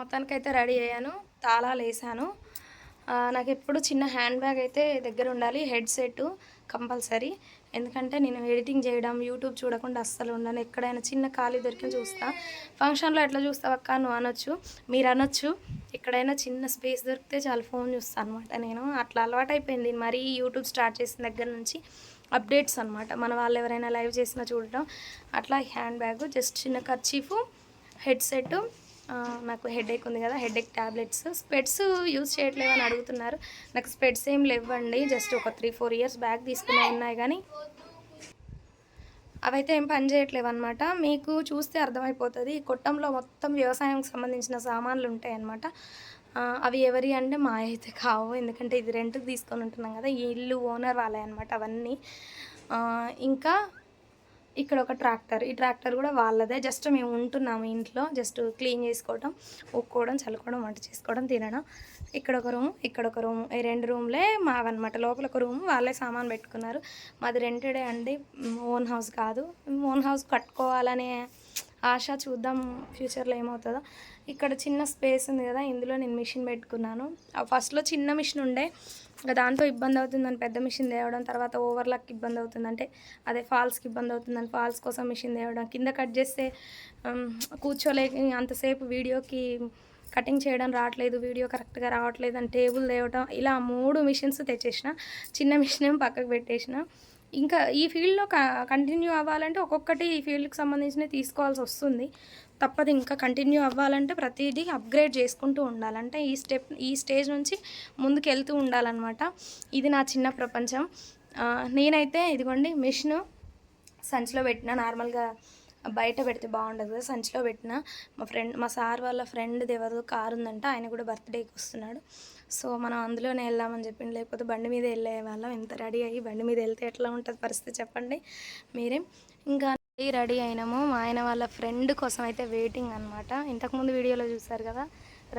మొత్తానికైతే రెడీ అయ్యాను తాళాలు వేసాను. నాకు ఎప్పుడు చిన్న హ్యాండ్ బ్యాగ్ అయితే దగ్గర ఉండాలి హెడ్ సెట్ కంపల్సరీ. ఎందుకంటే నేను ఎడిటింగ్ చేయడం యూట్యూబ్ చూడకుండా అస్సలు ఉండను. ఎక్కడైనా చిన్న ఖాళీ దొరికిన చూస్తా. ఫంక్షన్లో ఎట్లా చూస్తావు అక్క? నువ్వు అనొచ్చు. మీరు అనొచ్చు. ఎక్కడైనా చిన్న స్పేస్ దొరికితే చాలా ఫోన్ చూస్తాను అనమాట నేను. అట్లా అలవాటు అయిపోయింది. మరీ యూట్యూబ్ స్టార్ట్ చేసిన దగ్గర నుంచి అప్డేట్స్ అనమాట మన వాళ్ళు ఎవరైనా లైవ్ చేసినా చూడటం అట్లా హ్యాండ్ బ్యాగ్ జస్ట్ చిన్న ఖర్చీఫ్ హెడ్సెట్ నాకు హెడేక్ ఉంది కదా హెడేక్ ట్యాబ్లెట్స్ స్పెడ్స్ యూజ్ చేయట్లేవు అని అడుగుతున్నారు. నాకు స్పెడ్స్ ఏం లేవండి జస్ట్ ఒక త్రీ ఫోర్ ఇయర్స్ బ్యాక్ తీసుకునే ఉన్నాయి కానీ. అవైతే ఏం పని చేయట్లేవు అనమాట మీకు చూస్తే అర్థమైపోతుంది ఈ కొట్టంలో మొత్తం వ్యవసాయంకి సంబంధించిన సామాన్లు ఉంటాయి అనమాట అవి ఎవరి అంటే మా అయితే కావు. ఎందుకంటే ఇది రెంట్కి తీసుకొని ఉంటున్నాం కదా ఈ ఇల్లు ఓనర్ వాళ్ళే అనమాట అవన్నీ. ఇంకా ఇక్కడ ఒక ట్రాక్టర్. ఈ ట్రాక్టర్ కూడా వాళ్ళదే. జస్ట్ మేము ఉంటున్నాము ఇంట్లో. జస్ట్ క్లీన్ చేసుకోవడం ఉక్కోవడం చల్లుకోవడం వంట చేసుకోవడం తినడం. ఇక్కడ ఒక రూమ్ ఇక్కడ ఒక రూమ్. ఈ రెండు రూమ్లే మావన్నమాట. లోపల ఒక రూమ్ వాళ్ళే సామాన్ పెట్టుకున్నారు. మాది రెంటెడే అండి. ఓన్ హౌస్ కాదు. ఓన్ హౌస్ కట్టుకోవాలనే ఆశ చూద్దాం ఫ్యూచర్లో ఏమవుతుందో. ఇక్కడ చిన్న స్పేస్ ఉంది కదా ఇందులో నేను మిషన్ పెట్టుకున్నాను. ఆ ఫస్ట్లో చిన్న మిషన్ ఉండే ఇంకా దాంతో ఇబ్బంది అవుతుందని పెద్ద మిషన్ తేవడం తర్వాత ఓవర్లాక్ ఇబ్బంది అవుతుంది అంటే అదే ఫాల్స్కి ఇబ్బంది అవుతుందని ఫాల్స్ కోసం మిషన్ తేవడం కింద కట్ చేస్తే కూర్చోలే కూర్చోలేక అంతసేపు వీడియోకి కటింగ్ చేయడం రావట్లేదు వీడియో కరెక్ట్గా రావట్లేదు అని టేబుల్ తేవడం ఇలా మూడు మిషన్స్ తెచ్చేసిన చిన్న మిషన్ పక్కకు పెట్టేసిన. ఇంకా ఈ ఫీల్డ్లో కంటిన్యూ అవ్వాలంటే ఒక్కొక్కటి ఈ ఫీల్డ్కి సంబంధించినవి తీసుకోవాల్సి వస్తుంది. తప్పదు ఇంకా కంటిన్యూ అవ్వాలంటే ప్రతిదీ అప్గ్రేడ్ చేసుకుంటూ ఉండాలంటే ఈ స్టెప్ ఈ స్టేజ్ నుంచి ముందుకు వెళ్తూ ఉండాలన్నమాట. ఇది నా చిన్న ప్రపంచం. నేనైతే ఇదిగోండి మిషన్ సంచిలో పెట్టిన నార్మల్గా బయట పెడితే బాగుండదు. కదా సంచిలో పెట్టిన మా ఫ్రెండ్ మా సార్ వాళ్ళ ఫ్రెండ్ ఎవరిదో కారు ఉందంట ఆయన కూడా బర్త్డేకి వస్తున్నాడు. సో మనం అందులోనే వెళ్దామని చెప్పింది లేకపోతే బండి మీద వెళ్ళే వాళ్ళం. ఇంత రెడీ అయ్యి బండి మీద వెళ్తే ఎట్లా ఉంటుంది పరిస్థితి చెప్పండి మీరే. ఇంకా రెడీ అయినాము. మా ఆయన వాళ్ళ ఫ్రెండ్ కోసం అయితే వెయిటింగ్ అనమాట ఇంతకుముందు వీడియోలో చూసారు కదా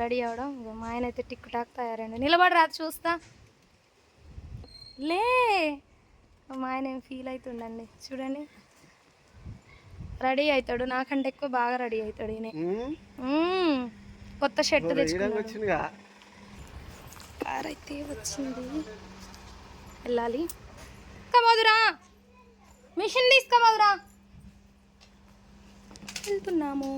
రెడీ అవడం మా ఆయన అయితే టిక్ టాక్ తయారండి. నిలబడి రాదు చూస్తా. లే! మా ఆయన ఏం ఫీల్ అవుతుండండి. చూడండి. రెడీ అవుతాడు. నాకంటే ఎక్కువ బాగా రెడీ అవుతాడు ఈయన. కొత్త షర్ట్ తెచ్చుకున్నాడు. కార్ అయితే వచ్చింది. వెళ్ళాలి. తీసుకోమదురా మిషన్ తీసుకోమదురా! వెళ్తున్నాము.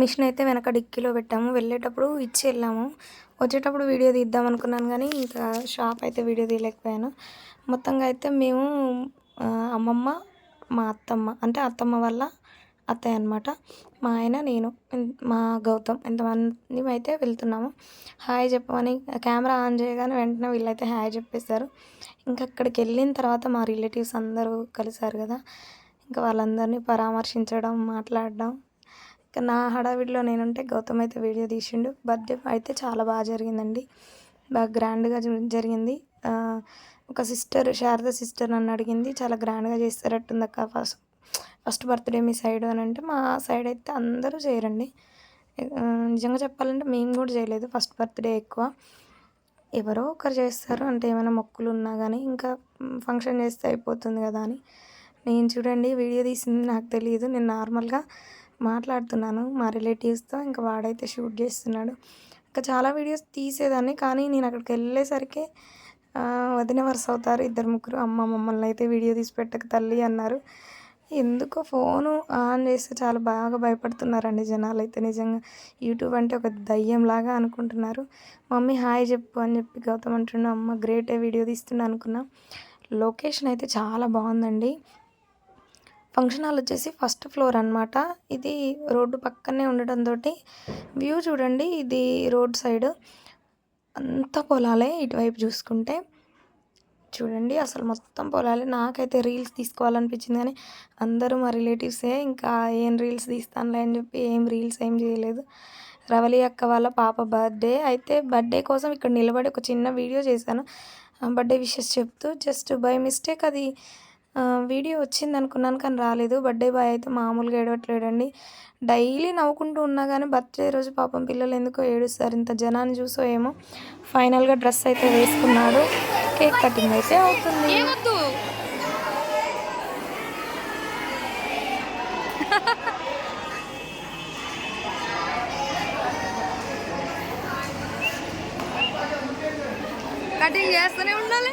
మిషన్ అయితే వెనక డిక్కీలో పెట్టాము. వెళ్ళేటప్పుడు ఇచ్చి వెళ్ళాము. వచ్చేటప్పుడు వీడియో తీద్దాం అనుకున్నాను కానీ ఇంకా షాప్ అయితే వీడియో తీయలేకపోయాను. మొత్తంగా అయితే మేము అమ్మమ్మ మా అత్తమ్మ అంటే అత్తమ్మ వల్ల అత్తయ్య అనమాట మా ఆయన నేను మా గౌతమ్ ఇంతమంది అయితే వెళ్తున్నాము. హాయ్ చెప్పమని కెమెరా ఆన్ చేయగానే వెంటనే వీళ్ళైతే హాయ్ చెప్పేశారు. ఇంకా అక్కడికి వెళ్ళిన తర్వాత మా రిలేటివ్స్ అందరూ కలిశారు కదా. ఇంకా వాళ్ళందరినీ పరామర్శించడం మాట్లాడడం నా హడావిడిలో నేనుంటే గౌతమ్ అయితే వీడియో తీసిండు. బర్త్డే అయితే చాలా బాగా జరిగిందండి. బాగా గ్రాండ్గా జరిగింది. ఒక సిస్టర్ శారద సిస్టర్ నన్ను అడిగింది చాలా గ్రాండ్గా చేస్తారట్టుంది అక్క. ఫస్ట్ ఫస్ట్ బర్త్డే మీ సైడ్ అని అంటే మా సైడ్ అయితే అందరూ చేయరండి. నిజంగా చెప్పాలంటే మేము కూడా చేయలేదు. ఫస్ట్ బర్త్డే ఎక్కువ. ఎవరో ఒకరు చేస్తారు. అంటే ఏమైనా మొక్కులు ఉన్నా కానీ ఇంకా ఫంక్షన్ చేస్తే అయిపోతుంది కదా అని. నేను చూడండి వీడియో తీసింది నాకు తెలియదు నేను నార్మల్గా మాట్లాడుతున్నాను మా రిలేటివ్స్తో. ఇంకా వాడైతే షూట్ చేస్తున్నాడు. ఇంకా చాలా వీడియోస్ తీసేదాన్ని. కానీ నేను అక్కడికి వెళ్ళేసరికి వదిన వరుస అవుతారు. ఇద్దరు ముగ్గురు అమ్మ మమ్మల్ని అయితే వీడియో తీసి పెట్టక తల్లి అన్నారు. ఎందుకో ఫోను ఆన్ చేస్తే చాలా బాగా భయపడుతున్నారండి జనాలు. అయితే నిజంగా యూట్యూబ్ అంటే ఒక దయ్యంలాగా అనుకుంటున్నారు. మమ్మీ హాయ్ చెప్పు అని చెప్పి గౌతమ్ అంటున్నా అమ్మ గ్రేటే వీడియో తీస్తున్నా అనుకున్నా. లొకేషన్ అయితే చాలా బాగుందండి. ఫంక్షన్ హాల్ వచ్చేసి ఫస్ట్ ఫ్లోర్ అనమాట ఇది రోడ్డు పక్కనే ఉండడంతో వ్యూ చూడండి ఇది రోడ్ సైడ్. అంత పొలాలే ఇటువైపు చూసుకుంటే. చూడండి అసలు మొత్తం పొలాలే. నాకైతే రీల్స్ తీసుకోవాలనిపించింది కానీ అందరూ మా రిలేటివ్సే ఇంకా ఏం రీల్స్ తీస్తానులే అని చెప్పి ఏం రీల్స్ ఏం చేయలేదు. రవలి అక్క వాళ్ళ పాప బర్త్డే. అయితే బర్త్డే కోసం ఇక్కడ నిలబడి ఒక చిన్న వీడియో చేశాను. బర్త్డే విషెస్ చెప్తూ జస్ట్ బై మిస్టేక్ అది వీడియో వచ్చింది అనుకున్నాను కానీ రాలేదు. బర్త్డే బాయ్ అయితే మామూలుగా ఏడవట్లేడండి. డైలీ నవ్వుకుంటూ ఉన్నా కానీ బర్త్డే రోజు పాపం పిల్లలు ఎందుకో ఏడుస్తారు. ఇంత జనాన్ని చూసో ఏమో. ఫైనల్గా డ్రెస్ అయితే వేసుకున్నాడు. కేక్ కటింగ్ అయితే అవుతుంది. కటింగ్ చేస్తూనే ఉండాలి.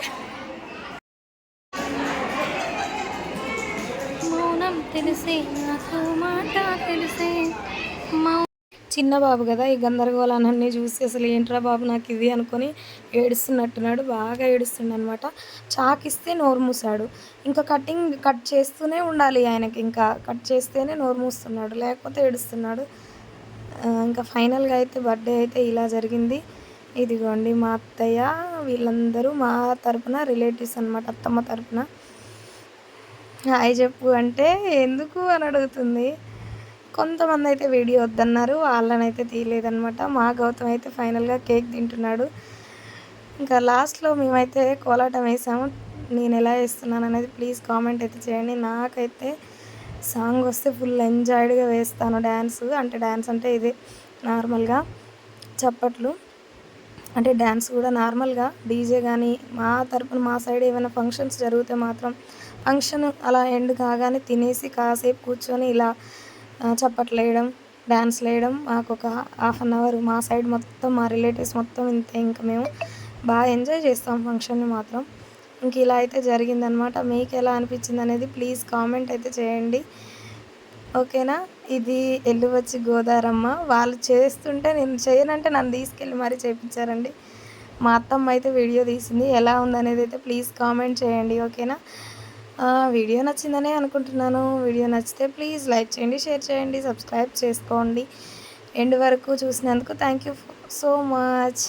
తెలిసే నాకు మాట తెలిసే. చిన్న బాబు కదా ఈ గందరగోళాన్ని చూసి అసలు ఏంట్రా బాబు నాకు ఇది అనుకొని ఏడుస్తున్నట్టున్నాడు బాగా ఏడుస్తుండ అనమాట చాకిస్తే నోరు మూసాడు. ఇంకా కటింగ్ కట్ చేస్తూనే ఉండాలి ఆయనకి ఇంకా కట్ చేస్తేనే నోరు మూస్తున్నాడు లేకపోతే ఏడుస్తున్నాడు. ఇంకా ఫైనల్గా అయితే బర్త్డే అయితే ఇలా జరిగింది. ఇదిగోండి మా అత్తయ్య వీళ్ళందరూ మా తరపున రిలేటివ్స్ అనమాట అత్తమ్మ తరపున. హాయ్ చెప్పు. అంటే ఎందుకు అని అడుగుతుంది. కొంతమంది అయితే వీడియో వద్దన్నారు. వాళ్ళనైతే తీయలేదనమాట తీయలేదన్నమాట. మా గౌతమ్ అయితే ఫైనల్గా కేక్ తింటున్నాడు. ఇంకా లాస్ట్లో మేమైతే కోలాటం వేసాము. నేను ఎలా వేస్తున్నాను అనేది ప్లీజ్ కామెంట్ అయితే చేయండి. నాకైతే సాంగ్ వస్తే ఫుల్ ఎంజాయ్డ్గా వేస్తాను డ్యాన్స్. అంటే డ్యాన్స్ అంటే ఇది నార్మల్గా చప్పట్లు. అంటే డ్యాన్స్ కూడా నార్మల్గా డీజే కానీ మా తరపున మా సైడ్ ఏమైనా ఫంక్షన్స్ జరిగితే మాత్రం ఫంక్షన్ అలా ఎండ్ కాగానే తినేసి కాసేపు కూర్చొని ఇలా చప్పట్లు వేయడం డ్యాన్స్ వేయడం మాకు ఒక హాఫ్ అన్ అవర్ మా సైడ్ మొత్తం మా రిలేటివ్స్ మొత్తం ఇంతే. ఇంకా మేము బాగా ఎంజాయ్ చేస్తాం ఫంక్షన్ని మాత్రం. ఇంక ఇలా అయితే జరిగిందనమాట. మీకు ఎలా అనిపించింది అనేది ప్లీజ్ కామెంట్ అయితే చేయండి. ఓకేనా? ఇది ఎల్లు వచ్చి గోదారమ్మ. వాళ్ళు చేస్తుంటే నేను చేయనంటే నన్ను తీసుకెళ్ళి మరీ చేయించారండి మా అత్తమ్మ అయితే వీడియో తీసింది. ఎలా ఉందనేది అయితే ప్లీజ్ కామెంట్ చేయండి. ఓకేనా? వీడియో నచ్చిందనే అనుకుంటున్నాను. వీడియో నచ్చితే ప్లీజ్ లైక్ చేయండి షేర్ చేయండి సబ్స్క్రైబ్ చేసుకోండి. ఎండ్ వరకు చూసినందుకు థ్యాంక్ యూ సో మచ్.